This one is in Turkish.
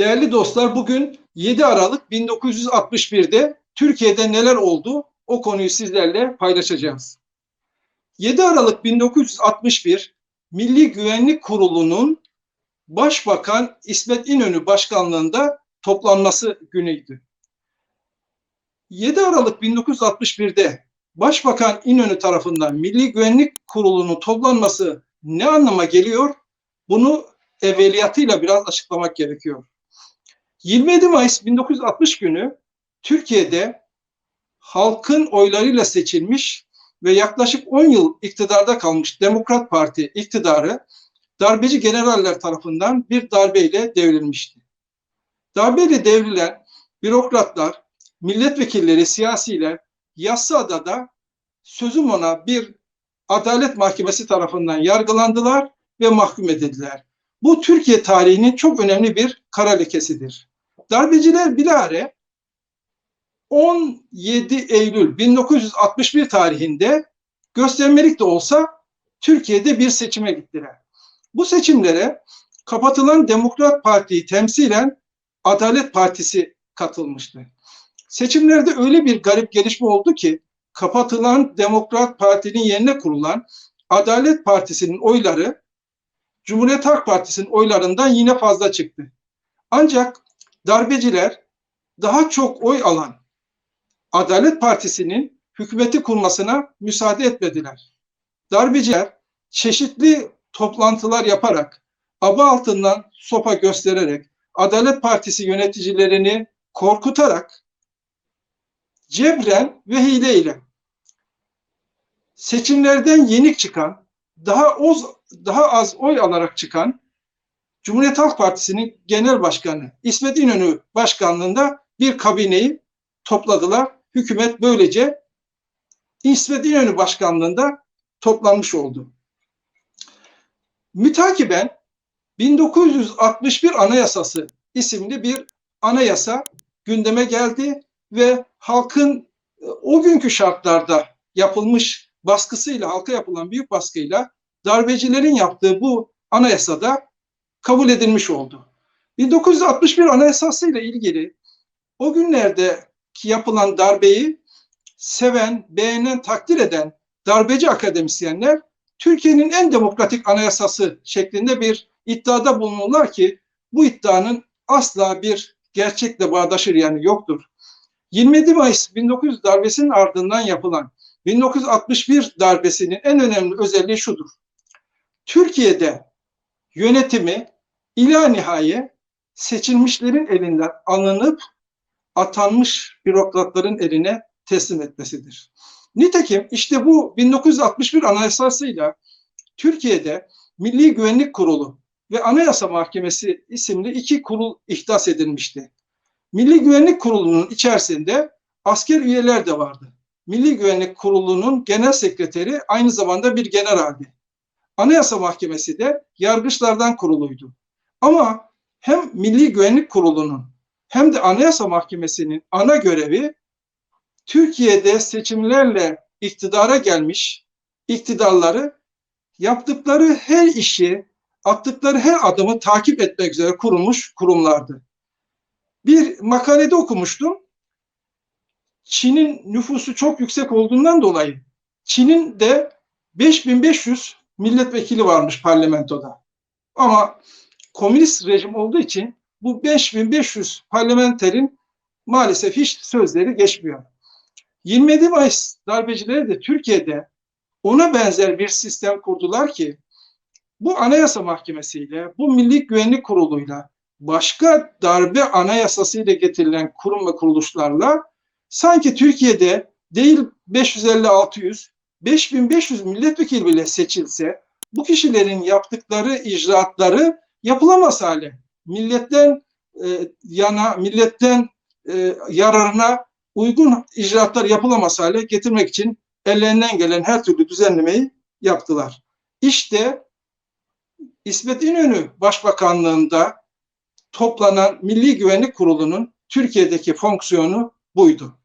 Değerli dostlar bugün 7 Aralık 1961'de Türkiye'de neler oldu o konuyu sizlerle paylaşacağız. 7 Aralık 1961 Milli Güvenlik Kurulu'nun Başbakan İsmet İnönü başkanlığında toplanması günüydü. 7 Aralık 1961'de Başbakan İnönü tarafından Milli Güvenlik Kurulu'nun toplanması ne anlama geliyor? Bunu evveliyatıyla biraz açıklamak gerekiyor. 27 Mayıs 1960 günü Türkiye'de halkın oylarıyla seçilmiş ve yaklaşık 10 yıl iktidarda kalmış Demokrat Parti iktidarı darbeci generaller tarafından bir darbeyle devrilmişti. Darbeyle devrilen bürokratlar, milletvekilleri, siyasiler Yassıada'da sözüm ona bir adalet mahkemesi tarafından yargılandılar ve mahkum edildiler. Bu Türkiye tarihinin çok önemli bir kara lekesidir. Darbeciler bilare 17 Eylül 1961 tarihinde göstermelik de olsa Türkiye'de bir seçime gittiler. Bu seçimlere kapatılan Demokrat Parti'yi temsilen Adalet Partisi katılmıştı. Seçimlerde öyle bir garip gelişme oldu ki kapatılan Demokrat Parti'nin yerine kurulan Adalet Partisi'nin oyları Cumhuriyet Halk Partisi'nin oylarından yine fazla çıktı. Ancak darbeciler daha çok oy alan Adalet Partisi'nin hükümeti kurmasına müsaade etmediler. Darbeciler çeşitli toplantılar yaparak, aba altından sopa göstererek, Adalet Partisi yöneticilerini korkutarak cebren ve hileyle seçimlerden yenik çıkan, daha oz, daha az oy alarak çıkan Cumhuriyet Halk Partisi'nin genel başkanı İsmet İnönü başkanlığında bir kabineyi topladılar. Hükümet böylece İsmet İnönü başkanlığında toplanmış oldu. Mütakiben 1961 Anayasası isimli bir anayasa gündeme geldi ve halkın e, o günkü şartlarda yapılmış baskısıyla, halka yapılan büyük baskıyla darbecilerin yaptığı bu anayasada kabul edilmiş oldu. 1961 Anayasası ile ilgili o günlerde yapılan darbeyi seven, beğenen, takdir eden darbeci akademisyenler Türkiye'nin en demokratik anayasası şeklinde bir iddiada bulunurlar ki bu iddianın asla bir gerçekle bağdaşır yani yoktur. 27 Mayıs 1900 darbesinin ardından yapılan 1961 darbesinin en önemli özelliği şudur. Türkiye'de yönetimi ila nihaye seçilmişlerin elinden alınıp atanmış bürokratların eline teslim etmesidir. Nitekim işte bu 1961 Anayasası'yla Türkiye'de Milli Güvenlik Kurulu ve Anayasa Mahkemesi isimli iki kurul ihdas edilmişti. Milli Güvenlik Kurulu'nun içerisinde asker üyeler de vardı. Milli Güvenlik Kurulu'nun genel sekreteri aynı zamanda bir generaldi. Anayasa Mahkemesi de yargıçlardan kuruluydu. Ama hem Milli Güvenlik Kurulu'nun hem de Anayasa Mahkemesi'nin ana görevi Türkiye'de seçimlerle iktidara gelmiş iktidarları yaptıkları her işi, attıkları her adımı takip etmek üzere kurulmuş kurumlardı. Bir makalede okumuştum. Çin'in nüfusu çok yüksek olduğundan dolayı Çin'in de 5500 milletvekili varmış parlamentoda. Ama komünist rejim olduğu için bu 5500 parlamenterin maalesef hiç sözleri geçmiyor. 27 Mayıs darbecileri de Türkiye'de ona benzer bir sistem kurdular ki bu Anayasa Mahkemesi'yle, bu Milli Güvenlik Kurulu'yla, başka darbe anayasasıyla getirilen kurum ve kuruluşlarla sanki Türkiye'de değil 550-600, 5500 milletvekili bile seçilse bu kişilerin yaptıkları icraatları yapılamaz hale. Milletten e, yana, milletten e, yararına uygun icraatlar yapılamaz hale getirmek için ellerinden gelen her türlü düzenlemeyi yaptılar. İşte İsmet İnönü Başbakanlığında toplanan Milli Güvenlik Kurulu'nun Türkiye'deki fonksiyonu buydu.